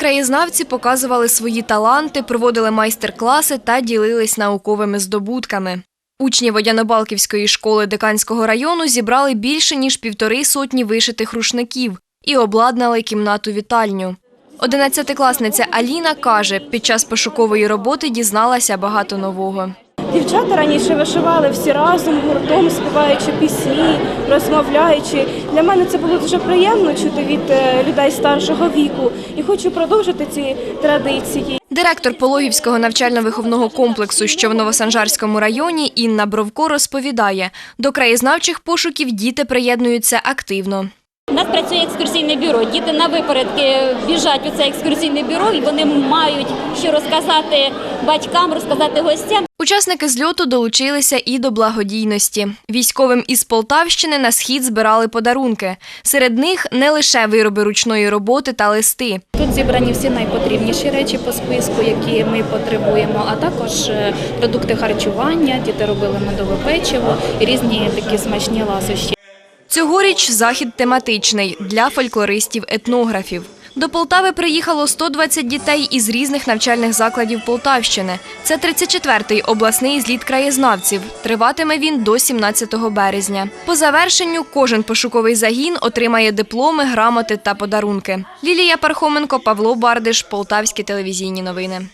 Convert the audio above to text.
краєзнавці показували свої таланти, проводили майстер-класи та ділились науковими здобутками. Учні Водянобалківської школи Деканського району зібрали більше ніж півтори сотні вишитих рушників і обладнали кімнату вітальню. Одинадцятикласниця Аліна каже, під час пошукової роботи дізналася багато нового. Дівчата раніше вишивали всі разом, гуртом, співаючи пісні, розмовляючи. Для мене це було дуже приємно чути від е, людей старшого віку і хочу продовжити ці традиції. Директор Пологівського навчально-виховного комплексу, що в Новосанжарському районі, Інна Бровко розповідає, до краєзнавчих пошуків діти приєднуються активно. У нас працює екскурсійне бюро. Діти на випередки біжать у це екскурсійне бюро, і вони мають що розказати батькам, розказати гостям. Учасники зльоту долучилися і до благодійності. Військовим із Полтавщини на схід збирали подарунки. Серед них не лише вироби ручної роботи та листи. Тут зібрані всі найпотрібніші речі по списку, які ми потребуємо, а також е, продукти харчування. Діти робили медове печиво і різні такі смачні ласощі. Цьогоріч захід тематичний для фольклористів-етнографів. До Полтави приїхало 120 дітей із різних навчальних закладів Полтавщини. Це 34-й обласний зліт краєзнавців. Триватиме він до 17 березня. По завершенню кожен пошуковий загін отримає дипломи, грамоти та подарунки. Лілія Пархоменко, Павло Бардиш, Полтавські телевізійні новини.